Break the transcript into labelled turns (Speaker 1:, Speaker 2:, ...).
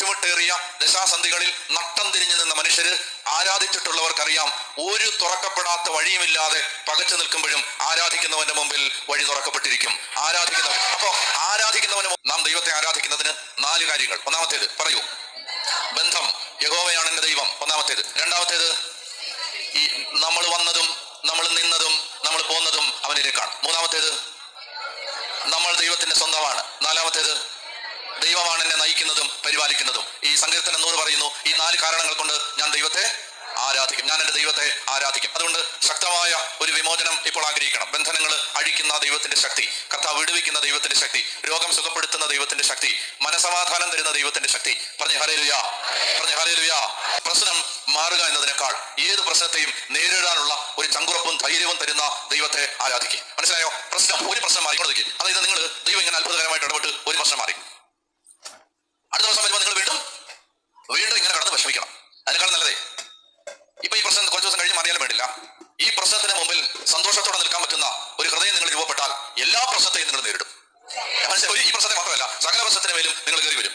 Speaker 1: ബുദ്ധിമുട്ടേറിയ ദശാസന്ധികളിൽ നട്ടം തിരിഞ്ഞു നിന്ന മനുഷ്യര് ആരാധിച്ചിട്ടുള്ളവർക്കറിയാം ഒരു തുറക്കപ്പെടാത്ത വഴിയുമില്ലാതെ പകച്ചു നിൽക്കുമ്പോഴും ആരാധിക്കുന്നവന്റെ മുമ്പിൽ വഴി തുറക്കപ്പെട്ടിരിക്കും. ആരാധിക്കുന്നവൻ അപ്പോ ആരാധിക്കുന്നവന് നാം ദൈവത്തെ ആരാധിക്കുന്നതിന് നാല് കാര്യങ്ങൾ. ഒന്നാമത്തേത് പറയൂ. ബന്ധം. യഹോവയാണ് എന്റെ ദൈവം. ഒന്നാമത്തേത്. രണ്ടാമത്തേത് ഈ നമ്മൾ വന്നതും നമ്മൾ നിന്നതും നമ്മൾ പോന്നതും അവനിലേക്കാണ് മൂന്നാമത്തേത് നമ്മൾ ദൈവത്തിന്റെ സ്വന്തമാണ്. നാലാമത്തേത് ദൈവമാണ് എന്നെ നയിക്കുന്നതും പരിപാലിക്കുന്നതും. ഈ സങ്കീർത്തനം നൂറ് പറയുന്നു ഈ നാല് കാരണങ്ങൾ കൊണ്ട് ഞാൻ ദൈവത്തെ ആരാധിക്കും. ഞാൻ എന്റെ ദൈവത്തെ ആരാധിക്കും. അതുകൊണ്ട് ശക്തമായ ഒരു വിമോചനം ഇപ്പോൾ ആഗ്രഹിക്കണം. ബന്ധനങ്ങൾ അഴിക്കുന്ന ദൈവത്തിന്റെ ശക്തി കർത്താവ് വിടുവിക്കുന്ന ദൈവത്തിന്റെ ശക്തി രോഗം സുഖപ്പെടുത്തുന്ന ദൈവത്തിന്റെ ശക്തി മനസമാധാനം തരുന്ന ദൈവത്തിന്റെ ശക്തി. പറഞ്ഞ ഹരേലുയാ പറഞ്ഞ ഹരേലുയാ പ്രശ്നം മാറുക എന്നതിനേക്കാൾ ഏത് പ്രശ്നത്തെയും നേരിടാനുള്ള ഒരു ചങ്കുറപ്പും ധൈര്യവും തരുന്ന ദൈവത്തെ ആരാധിക്കും. മനസ്സിലായോ? പ്രശ്നം ഒരു പ്രശ്നം മാറിക്കൊണ്ടിരിക്കും അതായത് നിങ്ങൾ ദൈവം ഇങ്ങനെ അത്ഭുതകരമായിട്ട് ഇടപെട്ട് ഒരു പ്രശ്നം മാറി. നിൽക്കാൻ പറ്റുന്ന ഒരു ഹൃദയം നിങ്ങൾ രൂപപ്പെട്ടാൽ എല്ലാ പ്രശ്നത്തെയും നിങ്ങൾ നേരിടും. ഈ പ്രശ്നത്തെ മാത്രമല്ല സകല പ്രശ്നത്തിന് മേലും നിങ്ങൾ കയറി വരും.